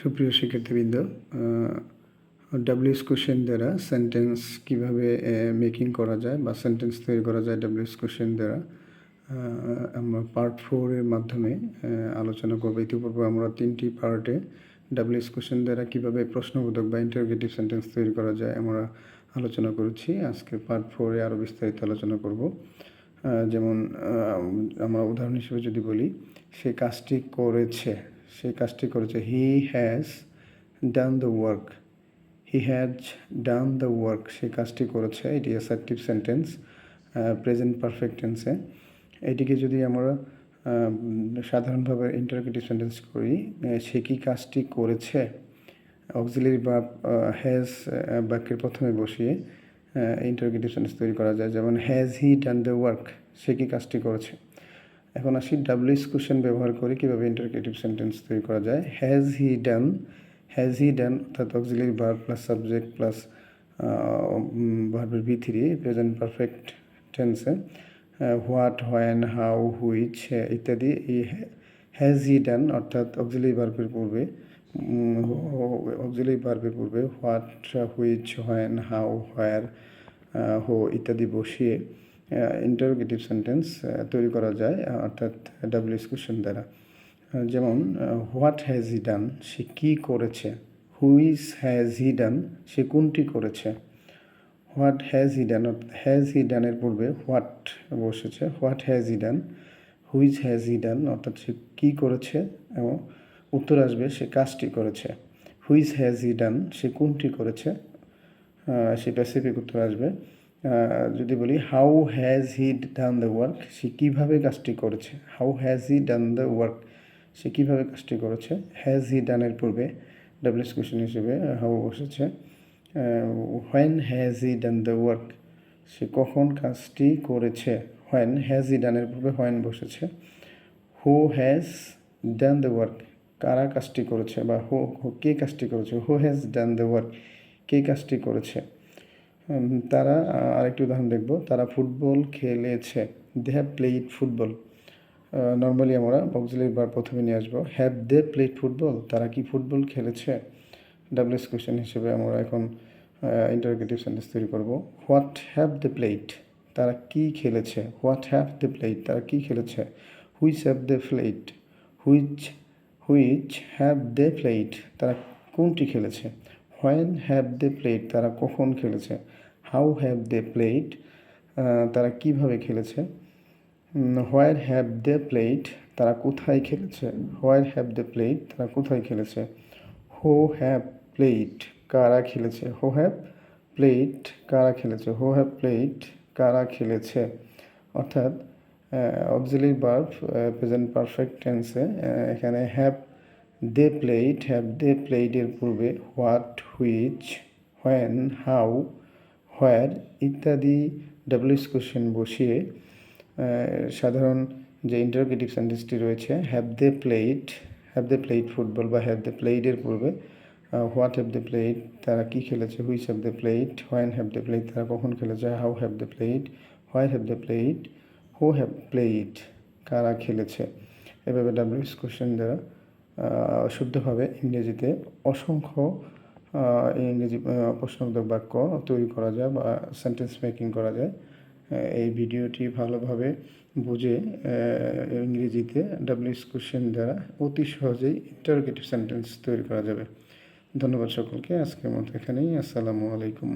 সুপ্রিয় শিক্ষার্থীবৃন্দ WS question দ্বারা সেন্টেন্স কীভাবে মেকিং করা যায় বা সেন্টেন্স তৈরি করা যায় ডাব্লিউএস কোশ্চেন দ্বারা আমরা পার্ট ফোরের মাধ্যমে আলোচনা করব। ইতিপূর্বে আমরা তিনটি পার্টে ডাব্লিউএস কোশ্চেন দ্বারা কীভাবে প্রশ্নবোধক বা ইন্টারোগেটিভ সেন্টেন্স তৈরি করা যায় আমরা আলোচনা করেছি। আজকে পার্ট ফোরে আরও বিস্তারিত আলোচনা করব। যেমন আমরা উদাহরণ হিসেবে যদি বলি, সে কাজটি করেছে। সে কাজটি করেছে। He has done the work he has done the work সে কাজটি করেছে। এটি অ্যাসার্টিভ সেন্টেন্স প্রেজেন্ট পারফেক্ট টেন্সে এটিকে যদি আমরা সাধারণভাবে ইন্টারোগেটিভ সেন্টেন্স করি সে কি কাজটি করেছে? অক্সিলারি বা হ্যাজ বাক্যের প্রথমে বসিয়ে ইন্টারোগেটিভ সেন্টেন্স তৈরি করা যায়। যেমন has he done the work সে কি কাজটি করেছে? এখন আসি ডাব্লিউএস কোশ্চেন ব্যবহার করে কীভাবে ইন্টারোগেটিভ সেন্টেন্স তৈরি করা যায়। Has he done has he done অর্থাৎ auxiliary verb plus subject plus ভার্বের ভি থ্রি প্রেজেন্ট পারফেক্ট টেন্সে হোয়াট হোয়েন হাউ হুইচ ইত্যাদি এই হ্যাজ হি ডান অর্থাৎ অক্সিলারি ভার্বের পূর্বে অক্সিলারি ভার্বের পূর্বে what which when how where who ইত্যাদি বসিয়ে ইন্টারোগেটিভ সেন্টেন্স তৈরি করা যায় অর্থাৎ ডাব্লিউএস কোশ্চেন দ্বারা। যেমন হোয়াট হ্যাজ হি ডান সে কী করেছে? হুইজ হ্যাজ হি ডান সে কোনটি করেছে? What has he done has he ডানের পূর্বে হোয়াট বসেছে। What has he done which has he done অর্থাৎ সে কী করেছে? এবং উত্তর আসবে, সে কাজটি করেছে। হুইজ হ্যাজ হি ডান সে কোনটি করেছে? সে প্যাসিফিক উত্তর আসবে। যদি বলি how has he done the work সে কীভাবে কাজটি করেছে? How has he done the work সে কীভাবে কাজটি করেছে? হ্যাজ হি ডানের পূর্বে ডাব্লিউএস কোয়েশন হিসেবে হাউ বসেছে। When has he done the work সে কখন কাজটি করেছে? হোয়েন হ্যাজ হি ডানের পূর্বে হোয়েন বসেছে। Who has done the work কারা কাজটি করেছে? বা হো কে কাজটি করেছে? Who has done the work কে কাজটি করেছে? তারা আরেকটি উদাহরণ দেখব। তারা ফুটবল খেলেছে। They have played football normally আমরা অক্সিলারি বার প্রথমে নিয়ে আসব। হ্যাভ দে প্লেড ফুটবল তারা কি ফুটবল খেলেছে? ডাব্লিউএস কোয়েশ্চেন হিসেবে আমরা এখন ইন্টারোগেটিভ সেন্টেন্স তৈরি করব। হোয়াট হ্যাভ দ্য প্লেড তারা কি খেলেছে? হোয়াট হ্যাভ দ্য প্লেড তারা কি খেলেছে? Which have they played which which have they played তারা কোনটি খেলেছে? হোয়েন হ্যাভ দে প্লেড তারা কখন খেলেছে? হাউ হ্যাভ দে প্লেড তারা কীভাবে খেলেছে? হোয়ার হ্যাভ দে প্লেড তারা কোথায় খেলেছে? হোয়ার হ্যাভ দে প্লেড তারা কোথায় খেলেছে? হো হ্যাভ প্লেড কারা খেলেছে? হো হ্যাভ প্লেড কারা খেলেছে? হো হ্যাভ প্লেড কারা খেলেছে? অর্থাৎ অক্সিলারি ভার্ব প্রেজেন্ট পারফেক্ট টেন্সে এখানে have they played have they প্লেডের পূর্বে what which when how where ইত্যাদি ডাব্লিউএস কোশ্চেন বসিয়ে সাধারণ যে ইন্টারোগেটিভ সেন্টেন্সটি রয়েছে have they played have they played football বা হ্যাভ দে প্লেডের পূর্বে হোয়াট হ্যাভ দে প্লেড তারা কী খেলেছে which have they played when have they played তারা কখন খেলেছে how have they played why have they played who have played কারা খেলেছে, এভাবে ডাব্লিউএস কোশ্চেন দ্বারা শুদ্ধভাবে ইংরেজিতে অসংখ্য আহ, ইংরেজি প্রশ্নবোধক বাক্য তৈরি করা যায় বা সেন্টেন্স মেকিং করা যায়। এই ভিডিওটি ভালোভাবে বুঝে ইংরেজিতে ডাব্লিউএস কোশ্চেন দ্বারা অতি সহজেই ইন্টারোগেটিভ সেন্টেন্স তৈরি করা যাবে। ধন্যবাদ সকলকে আজকের মতো এখানেই আসসালামু আলাইকুম।